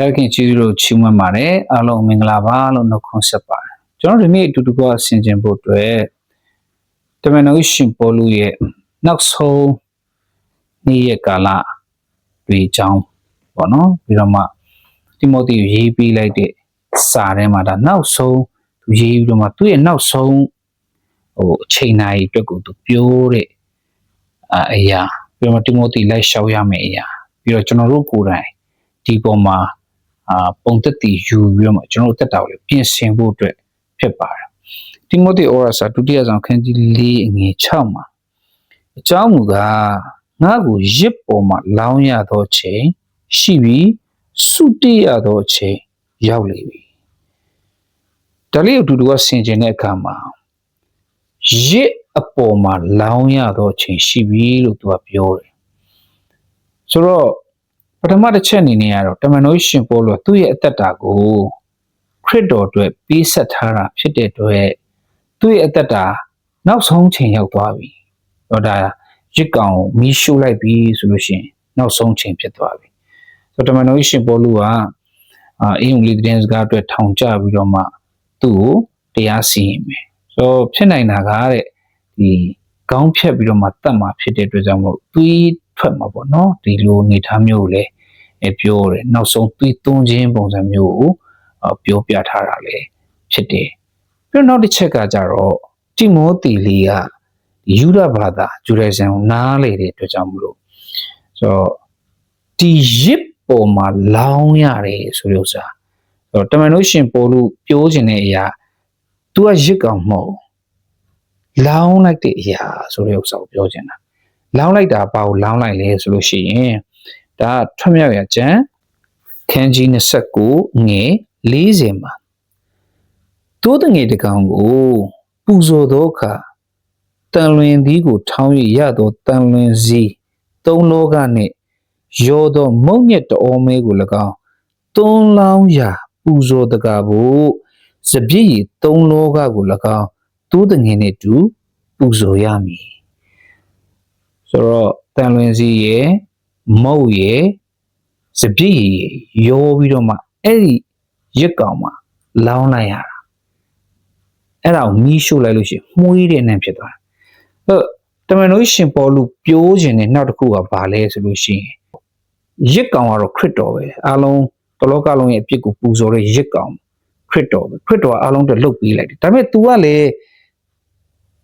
ဖခင်ကျေးဇူးတော်ချီးမွမ်းပါတယ်အားလုံးမင်္ဂလာပါလို့နှုတ်ခွန်းဆက်ပါတယ်ကျွန်တော်ဒီနေ့အတူတူကဆင်ခြင်ဖို့အတွက်တမန်တော်ရှင်ပေါလုရဲ့နောက်ဆုံးနေ့ရက်ကာလတွေအကြောင်းပေါ့နော်ပြီးတော့မှတိမောသေကိုရေးပေးလိုက်တဲ့စာထဲမှာဒါနောက်ဆုံးသူရေးပြီးတော့မှသူ့ရဲ့နောက်ဆုံးဟိုအချိန်တိုင်းအတွက်ကိုသူပြောတဲ့အအရာပြီးတော့မှတိမောသေလိုက်ရှောက်ရမယ့်အရာပြီးတော့ကျွန်တော်တို့ကိုယ်တိုင်ဒီပေါ်မှာ အာပုံသက်တည်ယူပြီးတော့မှကျွန်တော်တို့တက်တာကိုလည်းပြင်ဆင်ဖို့အတွက်ဖြစ်ပါတယ်တိမောသေဩရစာဒုတိယဆောင်ခန်းကြီး၄အငယ်6မှာအကြောင်းမူကားငါ့ကိုရစ်ပေါ်မှာလောင်းရသောချိန်ရှိပြီးစုတိရသောချိန်ရောက်လေပြီဒါလေးကိုအတူတူကဆင်ခြင်တဲ့အခါမှာရစ်အပေါ်မှာလောင်းရသောချိန်ရှိပြီလို့သူကပြောတယ်ဆိုတော့ ပထမတစ်ချက်အနေနဲ့ကတော့တမန်တော်ရှင်ပေါလုသူ့ရဲ့အသက်တာကိုခရစ်တော်အတွက်ပေးဆက်ထားတာဖြစ်တဲ့အတွက်သူ့ရဲ့အသက်တာနောက်ဆုံးချိန်ရောက်သွားပြီ။ဟောဒါရစ်ကောင်မီးရှို့လိုက်ပြီဆိုလို့ရှိရင်နောက်ဆုံးချိန်ဖြစ်သွားပြီ။ဆိုတော့တမန်တော်ရှင်ပေါလုကအာအင်္ဂလိပ်သတင်းစကားအတွက်ထောင်ကျပြီးတော့မှသူ့ကိုတရားစီရင်မယ်။ဆိုတော့ဖြစ်နိုင်တာကတဲ့ဒီကောင်းဖြတ်ပြီးတော့မှတတ်မှာဖြစ်တဲ့အတွက်ကြောင့်မို့သွေး ထွက်မှာပေါ့နော်ဒီလိုအနေထားမျိုးကိုလည်းအဲပြောတယ်နောက်ဆုံးသွေးသွင်းခြင်းပုံစံမျိုးကိုအပြောပြထားတာလည်းဖြစ်တယ်ပြီးတော့နောက်တစ်ချက်ကကြတော့တိမောသီလေးကယူဒဘာသာဂျူဒိုင်ဇန်ကိုနားလေတဲ့အတွက်ကြောင့်မလို့ဆိုတော့ဒီရစ်ပေါ်မှာလောင်းရတယ်ဆိုတဲ့ဥစ္စာဆိုတော့တမန်တော်ရှင်ပို့လို့ပြောခြင်းတဲ့အရာ तू ကရစ်ကောင်မဟုတ်လောင်းလိုက်တဲ့အရာဆိုတဲ့ဥစ္စာကိုပြောချင်တာ လောင်းလိုက်တာဘာကိုလောင်းလိုက်လဲဆိုလို့ရှိရင်ဒါထွတ်မြောက်ရကျန်ခန်းကြီး29ငွေ40မှာတိုးတငယ်တကောင်ကို ပူဇော်သောအခါတန်လွင်သီးကိုထောင်းရရသောတန်လွင်စည်းသုံးလောကနှင့်ရောသောမုံညက်တော်မဲကို၎င်းသွန်းလောင်းရာပူဇော်တကားဖို့စပြည့်ရည်သုံးလောကကို၎င်းတိုးတငယ်နှင့်တူပူဇော်ရမည် ဆိုတော့တန်လွင်စည်းရဲ့မုတ်ရဲ့စပြည့်ရည်ရောပြီးတော့မှအဲ့ဒီရက်ကောင်မှာလောင်းလိုက်ရတာအဲ့ဒါကိုမီးရှို့လိုက်လို့ရှိရင်မှုေးတဲ့နံဖြစ်သွားတယ်အဲ့တမန်တော်ရှင်ပေါ်လူပြိုးခြင်းနဲ့နောက်တစ်ခုကဘာလဲဆိုလို့ရှိရင်ရက်ကောင်ကတော့ခရစ်တော်ပဲအားလုံးတလောကလုံးရဲ့အပြစ်ကိုပူဇော်တဲ့ရက်ကောင်ခရစ်တော်ပဲခရစ်တော်အားလုံးအတွက်လှုပ်ပေးလိုက်တယ်ဒါပေမဲ့ तू ကလည်း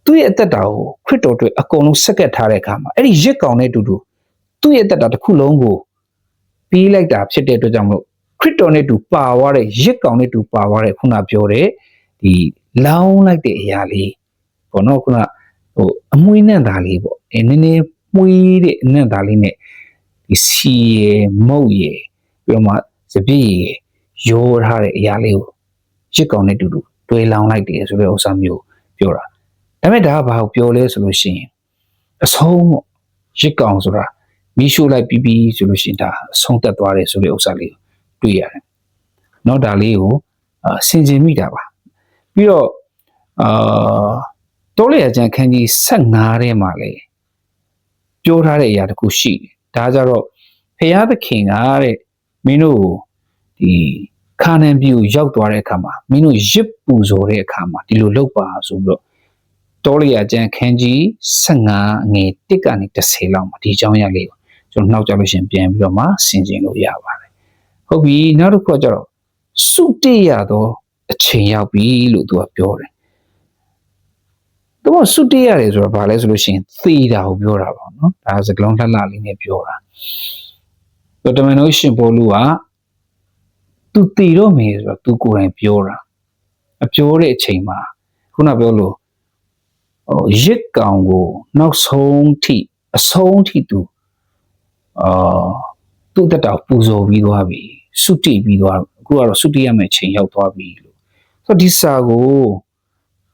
သူ့ရဲ့အသက်တာကိုခရစ်တော်အတွက်အကုန်လုံးဆက်ကပ်ထားတဲ့အခါမှာအဲ့ဒီရက်ကောင်နဲ့အတူတူသူ့ရဲ့အသက်တာတစ်ခုလုံးကိုပြီးလိုက်တာဖြစ်တဲ့အတွက်ကြောင့်မလို့ခရစ်တော်နဲ့တူပါသွားတဲ့ရစ်ကောင်နဲ့တူပါသွားတဲ့ခုနပြောတဲ့ဒီလောင်းလိုက်တဲ့အရာလေးပေါ့နော်ခုနဟိုအမွှေးနဲ့သားလေးပေါ့အဲနည်းနည်းမွှေးတဲ့အနံ့သားလေးနဲ့ဒီစီရယ်မုတ်ရယ်ပြီးတော့မှစပြည့်ရယ်ရောထားတဲ့အရာလေးကိုရစ်ကောင်နဲ့တူတူတွဲလောင်းလိုက်တယ်ဆိုတဲ့ဥစ္စာမျိုးပြောတာ ဒါပေမဲ့ဒါကဘာကိုပြောလဲဆိုလို့ရှိရင်အဆုံးပေါ့ရစ်ကောင်ဆိုတာမီးရှို့လိုက်ပြီးပြီဆိုလို့ရှိရင်ဒါအဆုံးသက်သွားတယ်ဆိုတဲ့ဥစ္စာလေးကိုတွေ့ရတယ်။နောက်ဒါလေးကိုအာဆင်ခြင်မိတာပါ။ပြီးတော့အာတောလေအကျန်ခန်းကြီး15ထဲမှာလေပြောထားတဲ့အရာတစ်ခုရှိတယ်။ဒါကြတော့ဖရာသခင်ကတဲ့မင်းတို့ဒီခါနန်ပြည်ကိုရောက်သွားတဲ့အခါမှာမင်းတို့ရစ်ပူဇော်တဲ့အခါမှာဒီလိုလုပ်ပါဆိုပြီးတော့ တောလျာကျန်ခန်းကြီး15ငွေ1ကနေ30လောက်မှာဒီအကြောင်းအရာလေးကိုကျွန်တော်နှောက်ကြလို့ရှင်ပြန်ပြီးတော့မှဆင်ကျင်လို့ရပါတယ်ဟုတ်ပြီနောက်တစ်ခုကကျတော့စုတိရသောအချိန်ရောက်ပြီလို့သူကပြောတယ်သူကစုတိရတယ်ဆိုတော့ဘာလဲဆိုလို့ရှိရင်သေတာကိုပြောတာပေါ့နော်ဒါစကလုံးလှလှလေးနဲ့ပြောတာဆိုတော့တမန်တော်ရှင်ဘောလူကသူသေတော့မယ်ဆိုတော့သူကိုယ်တိုင်ပြောတာအပြောတဲ့အချိန်မှာခုနပြောလို့ဟို ရစ်ကောင်ကိုနောက်ဆုံးထိအဆုံးထိသူအာသူ့တက်တာပူဇော်ပြီးသွားပြီစုတိပြီးသွားအခုကတော့စုတိရမယ့်ချိန်ရောက်သွားပြီလို့ဆိုတော့ဒီစာကို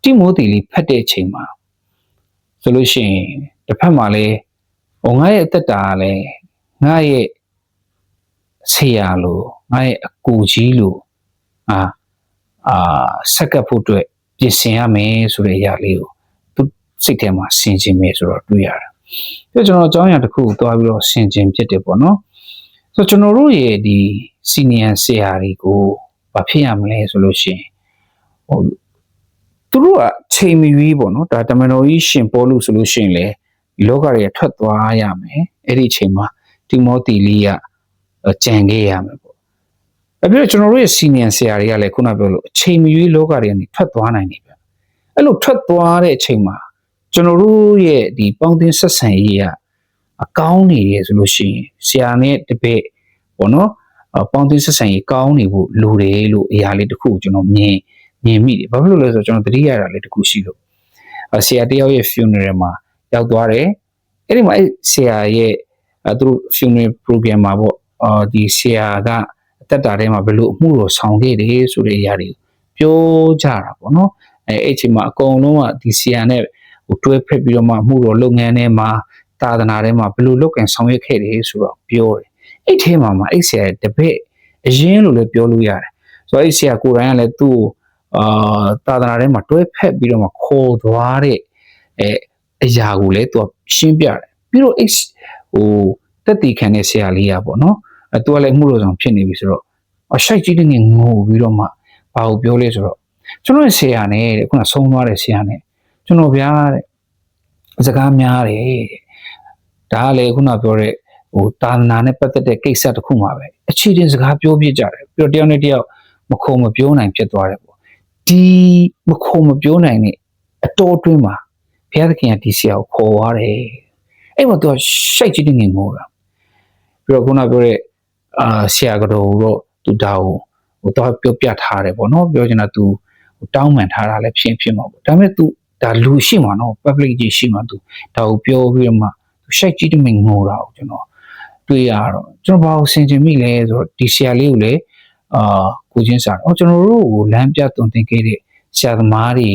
တိမိုသီလေးဖတ်တဲ့အချိန်မှာဆိုလို့ရှိရင်တစ်ဖက်မှာလည်းဟိုငါရဲ့အသက်တာကလည်းငါရဲ့ဆေးရလို့ငါရဲ့အကူကြီးလို့အာအာဆက်ကပ်ဖို့အတွက်ပြင်ဆင်ရမယ်ဆိုတဲ့အရာလေးကိုသူ စိတ်ထဲမှာဆင်ခြင်မယ်ဆိုတော့တွေ့ရတယ်။ပြီးတော့ကျွန်တော်အကြောင်းအရာတစ်ခုကိုသွားပြီးတော့ဆင်ခြင်ဖြစ်တယ်ပေါ့နော်။ဆိုဆိုတော့ကျွန်တော်တို့ရဲ့ဒီစီနီယံဆရာတွေကိုဘာဖြစ်ရမလဲဆိုလို့ရှိရင်ဟိုသူတို့ကချိန်မီရွေးပေါ့နော်ဒါတမန်တော်ကြီးရှင်ပေါ်လို့ဆိုလို့ရှိရင်လေဒီလောကတွေထွက်သွားရမယ်အဲ့ဒီအချိန်မှာတိမောသီလေးကကြံခဲ့ရမယ်ပေါ့အပြည့်ကျွန်တော်တို့ရဲ့စီနီယံဆရာတွေကလည်းခုနပြောလို့အချိန်မီရွေးလောကတွေကနေထွက်သွားနိုင်တယ်ဗျအဲ့လိုထွက်သွားတဲ့အချိန်မှာ ကျွန်တော်တို့ရဲ့ဒီပေါင်းတင်ဆက်ဆံရေးကအကောင်းနေရဆိုလို့ရှိရင်ဆရာနဲ့တပည့်ပေါ့နော်အပေါင်းတင်ဆက်ဆံရေးကောင်းနေဖို့လိုတယ်လို့အရာလေးတစ်ခုကိုကျွန်တော်မြင်မြင်မိတယ်ဘာဖြစ်လို့လဲဆိုတော့ကျွန်တော်သတိရတာလေးတစ်ခုရှိလို့အဆရာတယောက်ရဲ့ funeral မှာရောက်သွားတယ်အဲ့ဒီမှာအဲ့ဆရာရဲ့အဲသူတို့ funeral program မှာပေါ့အာဒီဆရာကအသက်တာထဲမှာဘယ်လိုအမှုတော်ဆောင်ခဲ့တယ်ဆိုတဲ့အရာတွေပြောကြတာပေါ့နော်အဲအဲ့ချိန်မှာအကုန်လုံးကဒီဆရာနဲ့ ဟိုတွဲဖက်ပြီးတော့မှအမှုတော်လုပ်ငန်းထဲမှာသာသနာထဲမှာဘယ်လိုလုပ်ကင်ဆောင်ရွက်ခဲ့တယ်ဆိုတော့ပြောတယ်အဲ့ထဲမှာမှအဲ့ဆရာရဲ့တပည့်အရင်လို့လည်းပြောလို့ရတယ်ဆိုတော့အဲ့ဆရာကိုယ်တိုင်ကလည်းသူ့ကိုအာသာသနာထဲမှာတွဲဖက်ပြီးတော့မှခေါ်သွားတဲ့အဲအရာကိုလည်းသူကရှင်းပြတယ်ပြီးတော့အဲ့ဟိုတက်တီခံတဲ့ဆရာလေးอ่ะပေါ့နော်အဲသူကလည်းမှုလို့ဆောင်ဖြစ်နေပြီဆိုတော့အရှိုက်ကြီးတနေငိုပြီးတော့မှဘာကိုပြောလဲဆိုတော့ကျွန်တော်ရဲ့ဆရာနဲ့တဲ့ခုနဆုံးသွားတဲ့ဆရာနဲ့ ကျွန်တော်ဗျာတဲ့စကားများတယ်တဲ့ဒါကလည်းခုနပြောတဲ့ဟိုတာသနာနဲ့ပတ်သက်တဲ့ကိစ္စတစ်ခုမှပဲအခြေတင်စကားပြောပြကြတယ်ပြီးတော့တယောက်နဲ့တယောက်မခုံမပြောနိုင်ဖြစ်သွားတယ်ပေါ့ဒီမခုံမပြောနိုင်တဲ့အတော်အတွင်းမှာဘုရားသခင်ကဒီဆရာကိုခေါ်သွားတယ်အဲ့မှာသူကရှိုက်ကြီးနေငိုတာပြီးတော့ခုနပြောတဲ့အာဆရာကတော်တော့သူဒါကိုဟိုတော့ပြောပြထားတယ်ပေါ့နော်ပြောချင်တာသူတောင်းပန်ထားတာလည်းဖြစ်ဖြစ်မှာပေါ့ဒါပေမဲ့ तू ဒါလူရှိမှာနော် public ကြီးရှိမှာ तू ဒါကိုပြောပြီးတော့မှရှိုက်ကြီးတမင်ငိုတာကိုကျွန်တော်တွေ့ရတော့ကျွန်တော်ဘာကိုဆင်ခြင်မိလဲဆိုတော့ဒီဆရာလေးကိုလည်းအာကိုချင်းစာတော့ကျွန်တော်တို့ကိုလမ်းပြသွန်သင်ခဲ့တဲ့ဆရာသမားတွေ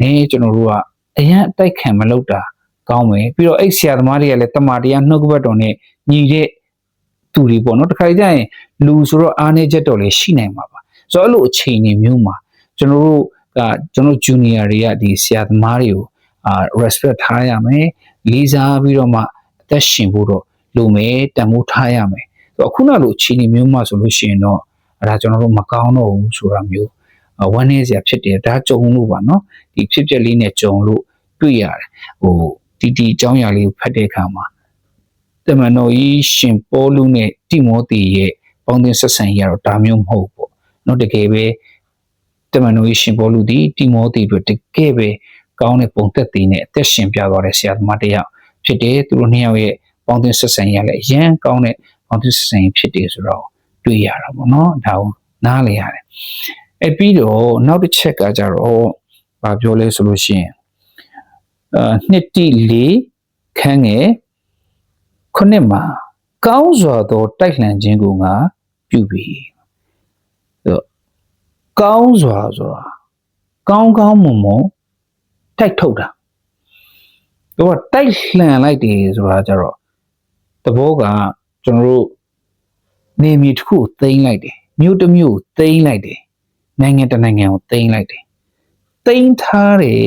နဲ့ကျွန်တော်တို့ကအရန်အတိုက်ခံမလုပ်တာကောင်းမယ်ပြီးတော့အဲ့ဆရာသမားတွေကလည်းတမာတရားနှုတ်ကပတ်တော်နဲ့ညီတဲ့သူတွေပေါ့နော်တခါကြရင်လူဆိုတော့အားနေချက်တော်လည်းရှိနိုင်မှာပါဆိုတော့အဲ့လိုအခြေအနေမျိုးမှာကျွန်တော်တို့ ကကျွန်တော် junior တွေကဒီဆရာသမားတွေကိုအာ respect ထားရမယ်လေးစားပြီးတော့မှအသက်ရှင်ဖို့တော့လိုမယ်တန်ဖိုးထားရမယ်ဆိုအခုနောက်လိုအခြေအနေမျိုးမှဆိုလို့ရှိရင်တော့အဲ့ဒါကျွန်တော်တို့မကောင်းတော့ဘူးဆိုတာမျိုးဝမ်းနည်းစရာဖြစ်တယ်ဒါကြုံလို့ပါနော်ဒီဖြစ်ပျက်လေးနဲ့ကြုံလို့တွေ့ရတယ်ဟိုတီတီအကြောင်းအရာလေးကိုဖတ်တဲ့အခါမှာတမန်တော်ကြီးရှင်ပေါလုနဲ့တိမောသေရဲ့ပေါင်းသင်းဆက်ဆံရေးကတော့ဒါမျိုးမဟုတ်ဘူးပေါ့နော်တကယ်ပဲ တမန်တော်ကြီးရှင်ပေါလုဒီတိမောသေအတွက်တကယ်ပဲကောင်းတဲ့ပုံသက်တည်နဲ့အသက်ရှင်ပြသွားတဲ့ဆရာသမားတစ်ယောက်ဖြစ်တယ်သူတို့နှစ်ယောက်ရဲ့ပေါင်းသင်းဆက်ဆံရေးလည်းအရန်ကောင်းတဲ့ပေါင်းသင်းဆက်ဆံရေးဖြစ်တယ်ဆိုတော့တွေ့ရတာပေါ့နော်ဒါကိုနားလေရတယ်အဲပြီးတော့နောက်တစ်ချက်ကကြတော့ဘာပြောလဲဆိုလို့ရှိရင်အာနှစ်တိလေးခန်းငယ်ခုနှစ်မှာကောင်းစွာသောတိုက်လှန်ခြင်းကိုငါပြုပြီဆို ကောင်းစွာဆိုတာကောင်းကောင်းမွန်မွန်တိုက်ထုတ်တာသူကတိုက်လှန်လိုက်တယ်ဆိုတာကြတော့တဘောကကျွန်တော်တို့နေမီတစ်ခုကိုသိမ်းလိုက်တယ်မြို့တစ်မြို့ကိုသိမ်းလိုက်တယ်နိုင်ငံတစ်နိုင်ငံကိုသိမ်းလိုက်တယ်သိမ်းထားတဲ့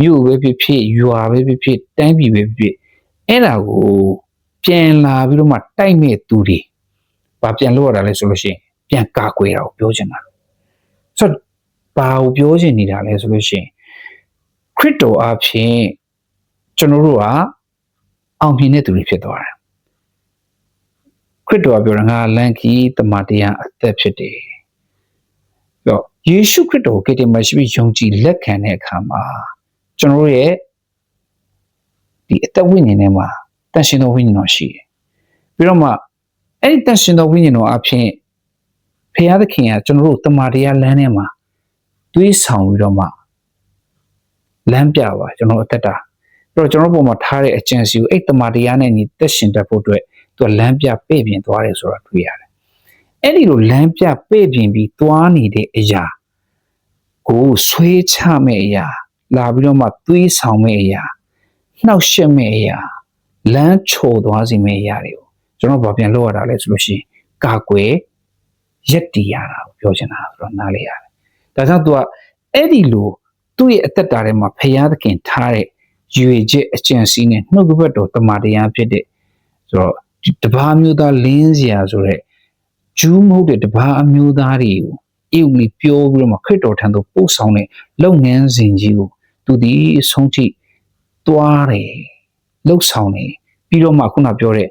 မြို့ပဲဖြစ်ဖြစ်ရွာပဲဖြစ်ဖြစ်တိုင်းပြည်ပဲဖြစ်ဖြစ်အဲ့ဒါကိုပြန်လာပြီးတော့မှတိုက်မဲ့သူတွေဘာပြန်လို့ရတာလဲဆိုလို့ရှိရင်ပြန်ကာကွယ်တာကိုပြောချင်တာ ဆိုတော့ဘာကိုပြောချင်နေတာလဲဆိုလို့ရှိရင်ခရစ်တော်အဖြစ်ကျွန်တော်တို့ကအောင်မြင်တဲ့သူတွေဖြစ်သွားတယ်ခရစ်တော်ကပြောတာငါလန်ကီတမန်တရားအသက်ဖြစ်တယ်ပြီးတော့ယေရှုခရစ်တော်ကိုကယ်တင်မရှိပြီးယုံကြည်လက်ခံတဲ့အခါမှာကျွန်တော်တို့ရဲ့ဒီအသက်ဝိညာဉ်ထဲမှာတန်ရှင်သောဝိညာဉ်တော်ရှိတယ်ပြီးတော့မှအဲ့ဒီတန်ရှင်သောဝိညာဉ်တော်အဖြစ် ဖခင်သခင်ကကျွန်တော်တို့တမန်တရားလမ်းထဲမှာတွေးဆောင်ပြီးတော့မှလမ်းပြပါကျွန်တော်အသက်တာပြီးတော့ကျွန်တော်ပုံမှာထားတဲ့အကျင့်စီကိုအဲ့တမန်တရားနဲ့ညီတက်ရှင်တတ်ဖို့အတွက်သူကလမ်းပြပေ့ပြင်သွားတယ်ဆိုတာတွေ့ရတယ်အဲ့ဒီလိုလမ်းပြပေ့ပြင်ပြီးသွားနေတဲ့အရာကိုဆွေးချမဲ့အရာလာပြီးတော့မှသွေးဆောင်မဲ့အရာနှောက်ရှက်မဲ့အရာလမ်းချိုသွားစီမဲ့အရာတွေကိုကျွန်တော်ဗာပြန်လုပ်ရတာလဲဆိုလို့ရှိရင်ကာကွယ် ရက်တီရတာကိုပြောချင်တာဆိုတော့နားလေရတယ်ဒါကြောင့် तू ကအဲ့ဒီလိုသူ့ရဲ့အသက်တာထဲမှာဖရာသခင်ထားတဲ့ရွေချက်အကျင့်စီးနဲ့နှုတ်ကပတ်တော်တမန်တရားဖြစ်တဲ့ဆိုတော့ဒီတဘာမျိုးသားလင်းစရာဆိုတဲ့ဂျူးမဟုတ်တဲ့တဘာအမျိုးသားတွေကိုအေဝလီပြောပြီးတော့မှခရစ်တော်ထံသို့ပို့ဆောင်တဲ့လုပ်ငန်းစဉ်ကြီးကိုသူဒီအဆုံးထိသွားတယ်လှုပ်ဆောင်တယ်ပြီးတော့မှခုနပြောတဲ့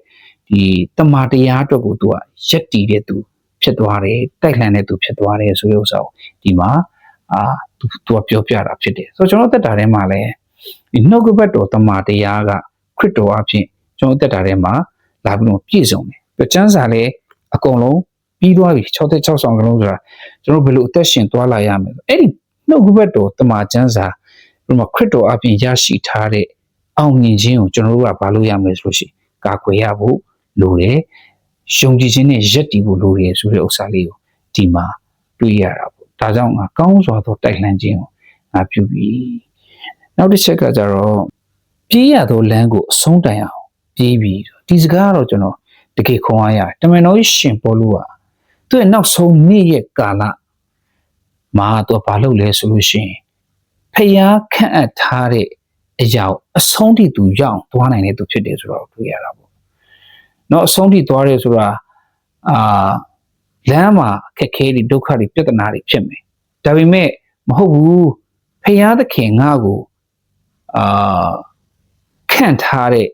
ဒီတမာတရားအတွက်ကိုသူကရက်တီတဲ့သူ ဖြစ်သွားတယ်တိုက်လှန်တဲ့သူဖြစ်သွားတယ်ဆိုတဲ့ဥစ္စာကိုဒီမှာအာသူသူကပြောပြတာဖြစ်တယ်ဆိုတော့ကျွန်တော်တက်တာထဲမှာလည်းဒီနှုတ်ကပတ်တော်တမာတရားကခရစ်တော်အဖြစ်ကျွန်တော်တက်တာထဲမှာလာပြီးတော့ပြည့်စုံတယ်ပြချမ်းစာလည်းအကုန်လုံးပြီးသွားပြီ6သက်6ဆောင်ကလုံးဆိုတာကျွန်တော်ဘယ်လိုအသက်ရှင်သွားလာရမလဲအဲ့ဒီနှုတ်ကပတ်တော်တမာချမ်းစာဒီမှာခရစ်တော်အပြင်ရရှိထားတဲ့အောင်မြင်ခြင်းကိုကျွန်တော်တို့ကဘာလို့ရမလဲဆိုလို့ရှိရင်ကာကွယ်ရဖို့လိုတယ် ယုံကြည်ခြင်းနဲ့ယက်တည်ဖို့လိုတယ်ဆိုတဲ့ဥစ္စာလေးကိုဒီမှာတွေ့ရတာပေါ့ဒါကြောင့်ငါကောင်းစွာသောတိုက်လှမ်းခြင်းကိုငါပြုပြီနောက်တစ်ချက်ကကြတော့ပြေးရသောလမ်းကိုအဆုံးတိုင်အောင်ပြေးပြီဒီစကားကတော့ကျွန်တော်တကယ်ခွန်အားရတယ်တမန်တော်ကြီးရှင်ပေါ်လို့ကသူ့ရဲ့နောက်ဆုံးနေ့ရဲ့ကာလမှာတော့ဘာလုပ်လဲဆိုလို့ရှိရင်ဖျားခန့်အပ်ထားတဲ့အရာကိုအဆုံးထိသူရောက်အောင်သွားနိုင်တဲ့သူဖြစ်တယ်ဆိုတော့တွေ့ရတာပေါ့။ နော်အဆုံးထိသွားတယ်ဆိုတာအာလမ်းမှာအခက်ခဲတွေဒုက္ခတွေပြဿနာတွေဖြစ်မယ်ဒါပေမဲ့မဟုတ်ဘူးဖရာသခင်ငါ့ကိုအာခန့်ထားတဲ့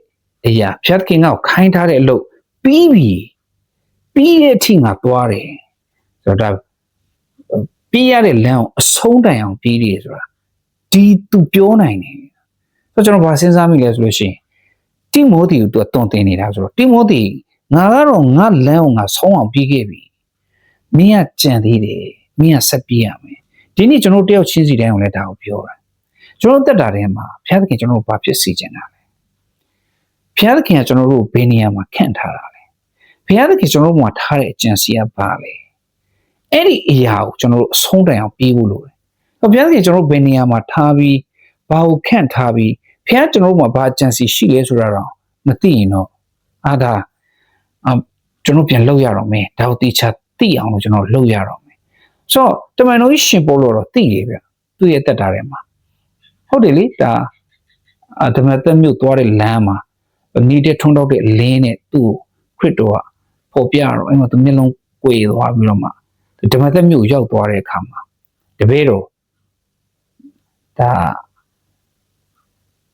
အရာဖရာသခင်ငါ့ကိုခိုင်းထားတဲ့အလုပ်ပြီးပြီပြီးတဲ့အထိငါသွားတယ်ဆိုတော့ဒါပြီးရတဲ့လမ်းကိုအဆုံးတိုင်အောင်ပြီးတယ်ဆိုတာဒီသူပြောနိုင်တယ်ဆိုတော့ကျွန်တော်ဘာစဉ်းစားမိလဲဆိုလို့ရှိရင် တိမိုးတီကိုသူကတုံတင်နေတာဆိုတော့တိမိုးတီငါကတော့ငါလမ်းကိုငါဆုံးအောင်ပြီးခဲ့ပြီမင်းကကြံသေးတယ်မင်းကဆက်ပြီးရမယ်ဒီနေ့ကျွန်တော်တယောက်ချင်းစီတိုင်းကိုလည်းဒါကိုပြောတာကျွန်တော်တက်တာထဲမှာဘုရားသခင်ကျွန်တော်တို့ဘာဖြစ်စီချင်တာလဲဘုရားသခင်ကကျွန်တော်တို့ဘယ်နေရာမှာခန့်ထားတာလဲဘုရားသခင်ကျွန်တော်တို့မှာထားတဲ့အကြံစီကဘာလဲအဲ့ဒီအရာကိုကျွန်တော်တို့အဆုံးတိုင်အောင်ပြီးဖို့လိုတယ်ဘုရားသခင်ကျွန်တော်တို့ဘယ်နေရာမှာထားပြီးဘာကိုခန့်ထားပြီး ဖះကျွန်တော်တို့မှာဘာကြံစီရှိလဲဆိုတာတော့မသိရင်တော့အာဒါအကျွန်တော်ပြန်လောက်ရတော့မယ်ဒါကိုတေချာသိအောင်လို့ကျွန်တော်လောက်ရတော့မယ်ဆိုတော့တမန်တော်ကြီးရှင်ပေါ်လို့တော့သိတယ်ဗျသူ့ရဲ့တက်တာထဲမှာဟုတ်တယ်လေဒါအတမန်သက်မြို့သွားတဲ့လမ်းမှာနေတဲ့ထုံတော့တဲ့လင်းနဲ့သူ့ခရစ်တော်ကပေါ်ပြတော့အဲ့မှာသူမျက်လုံးကွေသွားပြီးတော့မှဓမ္မသက်မြို့ရောက်သွားတဲ့အခါမှာတပည့်တော်ဒါ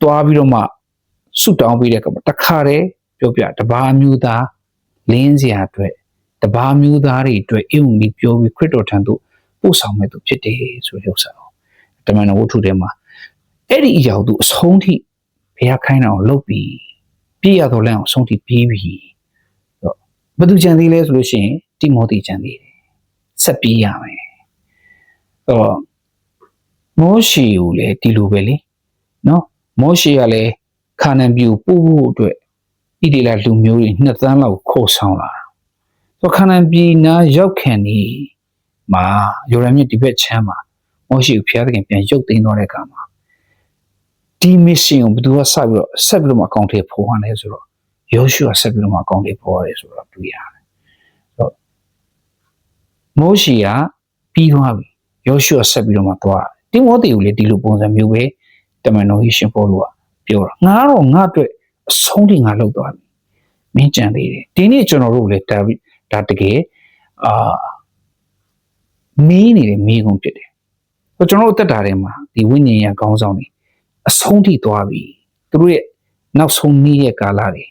တွားပြီးတော့မှဆုတောင်းပေးတဲ့ကမှာတခါတည်းပြောပြတဘာမျိုးသားလင်းစရာအတွက်တဘာမျိုးသားတွေအတွက်အုံကြီးပြောပြီးခရစ်တော်ထံသို့ပို့ဆောင်မဲ့သူဖြစ်တယ်ဆိုတဲ့ဥစ္စာတော့တမန်တော်ဝတ္ထုထဲမှာအဲ့ဒီအရာကိုသူအဆုံးထိဘုရားခိုင်းတာကိုလုပ်ပြီးပြည့်ရတော်လမ်းအောင်အဆုံးထိပြီးပြီတော့ဘယ်သူကြံသေးလဲဆိုလို့ရှိရင်တိမောသေကြံသေးတယ်ဆက်ပြီးရမယ်တော့မောရှေကိုလည်းဒီလိုပဲလေနော် မောရှေကလည်းခါနန်ပြူပို့ဖို့အတွက်ဣတိလလူမျိုးတွေနှစ်သန်းလောက်ခေါ်ဆောင်လာတာဆိုခါနန်ပြည်နာရောက်ခံနေမှာယောရမြစ်ဒီဘက်ချမ်းမှာမောရှေကိုဖျားသခင်ပြန်ရုပ်သိမ်းသွားတဲ့အခါမှာဒီမစ်ရှင်ကိုဘယ်သူကဆက်ပြီးတော့ဆက်ပြီးတော့မှအကောင့်ထဲပေါ်ရလဲဆိုတော့ယောရှုကဆက်ပြီးတော့မှအကောင့်ထဲပေါ်ရတယ်ဆိုတော့တွေ့ရတယ်ဆိုတော့မောရှေကပြီးသွားပြီယောရှုကဆက်ပြီးတော့မှသွားတယ်တိမောသေကိုလည်းဒီလိုပုံစံမျိုးပဲ တမန်တော်ကြီးရှင်ပေါလုကပြောတာငါတော့ငါအတွက်အဆုံးထိငါလောက်သွားပြီမင်းကြံသေးတယ်ဒီနေ့ကျွန်တော်တို့လည်းဒါဒါတကယ်အာမီးနေတဲ့မီးကုန်ဖြစ်တယ်ဟိုကျွန်တော်တို့တက်တာထဲမှာဒီဝိညာဉ်ရကောင်းဆောင်နေအဆုံးထိသွားပြီသူတို့ရဲ့နောက်ဆုံးနေ့ရဲ့ကာလတွေ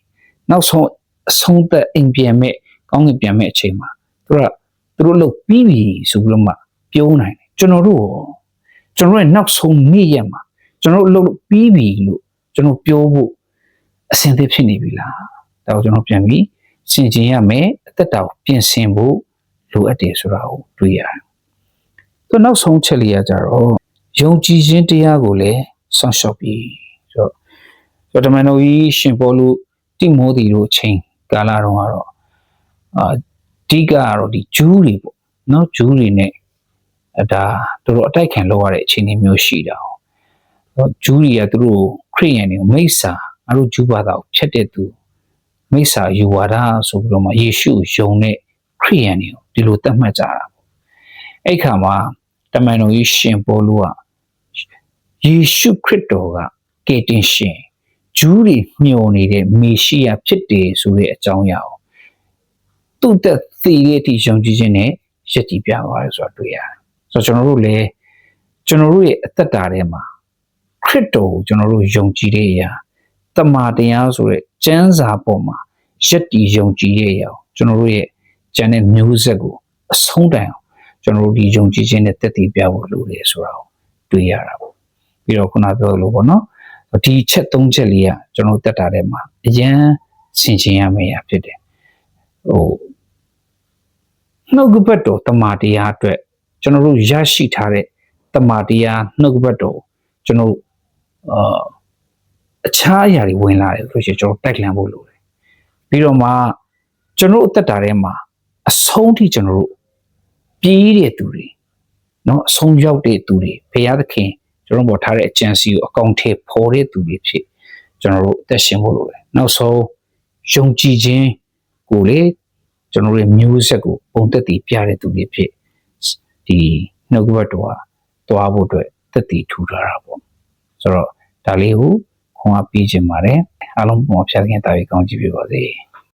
နောက်ဆုံးအဆုံးသက်အိမ်ပြန်မဲ့ကောင်းကင်ပြန်မဲ့အချိန်မှာသူတို့ကသူတို့လုပ်ပြီးပြီဆိုပြီးတော့မှပြောနိုင်တယ်ကျွန်တော်တို့ရောကျွန်တော်ရဲ့နောက်ဆုံးနေ့ရက်မှာ ကျွန်တော်တို့အလုပ်ပြီးပြီလို့ကျွန်တော်ပြောဖို့အဆင်သင့်ဖြစ်နေပြီလားဒါကိုကျွန်တော်ပြန်ပြီးစင်ကျင်ရမယ်အသက်တာကိုပြင်ဆင်ဖို့လိုအပ်တယ်ဆိုတာကိုတွေ့ရတယ်။သူနောက်ဆုံးချက်လေးကကြတော့ယုံကြည်ခြင်းတရားကိုလည်းဆောင်းလျှောက်ပြီးဆိုတော့ဆိုတော့ဓမ္မတော်ကြီးရှင်ပေါ်လို့တိမောဒီတို့အချိန်ကာလတုန်းကတော့အာအဓိကကတော့ဒီဂျူးတွေပေါ့နော်ဂျူးတွေနဲ့အဲဒါတို့တော့အတိုက်ခံလုပ်ရတဲ့အခြေအနေမျိုးရှိတာ။ဟော ဂျူးတွေကသူတို့ခရိယန်တွေကိုမိစ္ဆာငါတို့ဂျူးဘာသာကိုဖျက်တဲ့သူမိစ္ဆာယူဝါဒဆိုပြီးတော့မှယေရှုယုံတဲ့ခရိယန်တွေကိုဒီလိုသတ်မှတ်ကြတာပေါ့။အဲ့ခါမှာတမန်တော်ကြီးရှင်ပေါလုကယေရှုခရစ်တော်ကကေတင်ရှင်ဂျူးတွေမျောနေတဲ့မေရှိယဖြစ်တယ်ဆိုတဲ့အကြောင်းအရာကိုသူ့သက်သေတဲ့အထိယုံကြည်ခြင်းနဲ့ယက်တည်ပြသွားတယ်ဆိုတာတွေ့ရတယ်။ဆိုတော့ကျွန်တော်တို့လည်းကျွန်တော်တို့ရဲ့အသက်တာထဲမှာ ခရစ်တော်ကိုကျွန်တော်တို့ယုံကြည်တဲ့အရာတမန်တရားဆိုတဲ့ကျမ်းစာပေါ်မှာယက်တည်ယုံကြည်တဲ့အရာကိုကျွန်တော်တို့ရဲ့ကျမ်းတဲ့မျိုးဆက်ကိုအဆုံးတိုင်အောင်ကျွန်တော်တို့ဒီယုံကြည်ခြင်းနဲ့တက်တည်ပြဖို့လိုတယ်ဆိုတာကိုတွေ့ရတာပေါ့ပြီးတော့ခုနပြောလို့ပေါ့နော်ဒီချက်သုံးချက်လေးကကျွန်တော်တို့တက်တာထဲမှာအရန်ဆင်ခြင်ရမယ့်အရာဖြစ်တယ်ဟိုနှုတ်ကပတ်တော်တမာတရားအတွက်ကျွန်တော်တို့ရရှိထားတဲ့တမာတရားနှုတ်ကပတ်တော်ကျွန်တော်တို့ အာအခြားအရာတွေဝင်လာတယ်ဆိုလို့ရှိရင်ကျွန်တော်တိုက်လှန်ဖို့လိုတယ်ပြီးတော့မှကျွန်တော်တို့အသက်တာထဲမှာအဆုံးထိကျွန်တော်တို့ပြေးတဲ့သူတွေเนาะအဆုံးရောက်တဲ့သူတွေဘုရားသခင်ကျွန်တော်တို့ပေါ်ထားတဲ့အကြံစီကိုအကောင့်ထဲပေါ်တဲ့သူတွေဖြစ်ကျွန်တော်တို့အသက်ရှင်ဖို့လိုတယ်နောက်ဆုံးယုံကြည်ခြင်းကိုလေကျွန်တော်တို့ရဲ့မျိုးဆက်ကိုပုံသက်တည်ပြတဲ့သူတွေဖြစ်ဒီနှုတ်ကပတ်တော်ဟာတွားဖို့အတွက်သက်တည်ထူထားတာပေါ့ ဆိုတော့ဒါလေးကိုခွန်အားပေးခြင်းပါတယ်အားလုံးပေါ်ဖျားခင်တာပြီးကောင်းကြည့်ပြပါစေ။